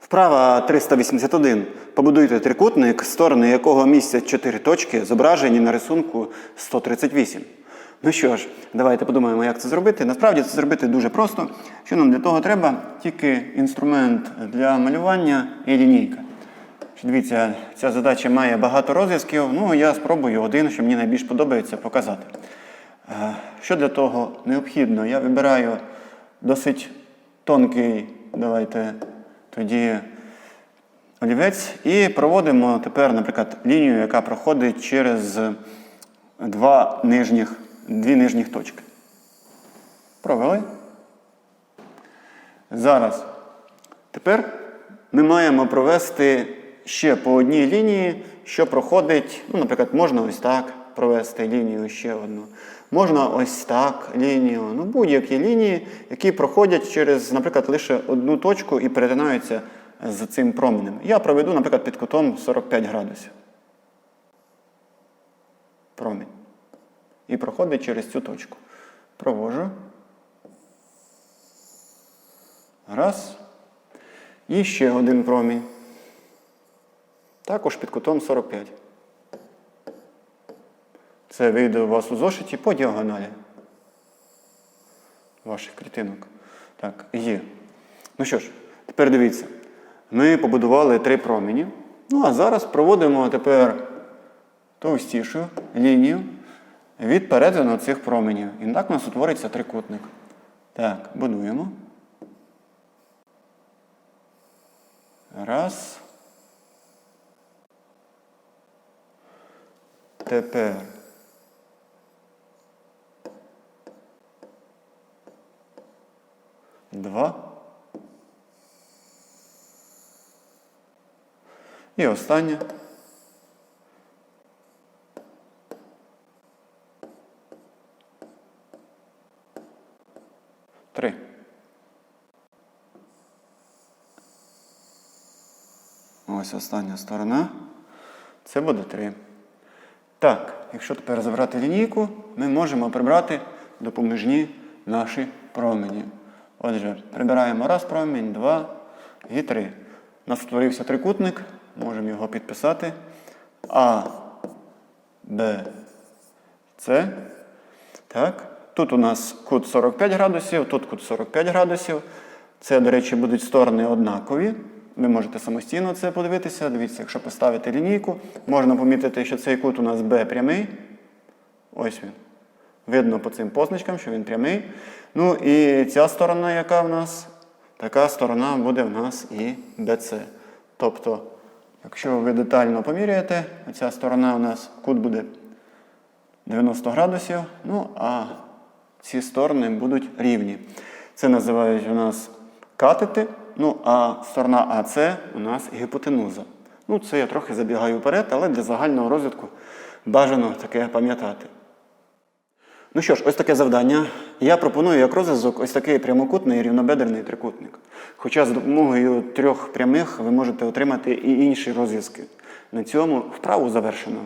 Вправа 381. Побудуйте трикутник, сторони якого містять чотири точки, зображені на рисунку 138. Ну що ж, давайте подумаємо, як це зробити. Насправді це зробити дуже просто. Що нам для того треба? Тільки інструмент для малювання і лінійка. Дивіться, ця задача має багато розв'язків. Ну, я спробую один, що мені найбільш подобається, показати. Е, Що для того необхідно? Я вибираю досить тонкий, давайте тоді олівець, і проводимо тепер, наприклад, лінію, яка проходить через два нижніх, дві нижніх точки. Провели. Зараз. Тепер ми маємо провести ще по одній лінії, що проходить, ну, наприклад, можна ось так провести лінію ще одну. Можна ось так лінію. Ну, будь-які лінії, які проходять через, наприклад, лише одну точку і перетинаються з цим променем. Я проведу, наприклад, під кутом 45 градусів. Промінь. І проходить через цю точку. Провожу. Раз. І ще один промінь. Також під кутом 45. Це вийде у вас у зошиті по діагоналі. Ваших клітинок. Так, є. Ну що ж, тепер дивіться. Ми побудували три промені. Ну, а зараз проводимо тепер товстішу лінію від перетину цих променів. І так у нас утвориться трикутник. Так, будуємо. Раз. Тепер. Два. І останнє. Три. Ось остання сторона. Це буде 3. Так, якщо тепер забрати лінійку, ми можемо прибрати допоміжні наші промені. Отже, прибираємо раз промінь, два і три. У нас створився трикутник, можемо його підписати. А, Б, С. Так. Тут у нас кут 45 градусів, тут кут 45 градусів. Це, до речі, будуть сторони однакові. Ви можете самостійно це подивитися. Дивіться, якщо поставити лінійку, можна помітити, що цей кут у нас Б прямий. Ось він. Видно по цим позначкам, що він прямий. Ну і ця сторона, яка в нас, така сторона буде в нас і BC. Тобто, якщо ви детально поміряєте, ця сторона у нас кут буде 90 градусів, ну а ці сторони будуть рівні. Це називають у нас катети. Ну, а сторона АС у нас гіпотенуза. Ну, це я трохи забігаю вперед, але для загального розвитку бажано таке пам'ятати. Ну що ж, ось таке завдання. Я пропоную як розв'язок ось такий прямокутний рівнобедерний трикутник. Хоча з допомогою трьох прямих ви можете отримати і інші розв'язки. На цьому вправу завершено.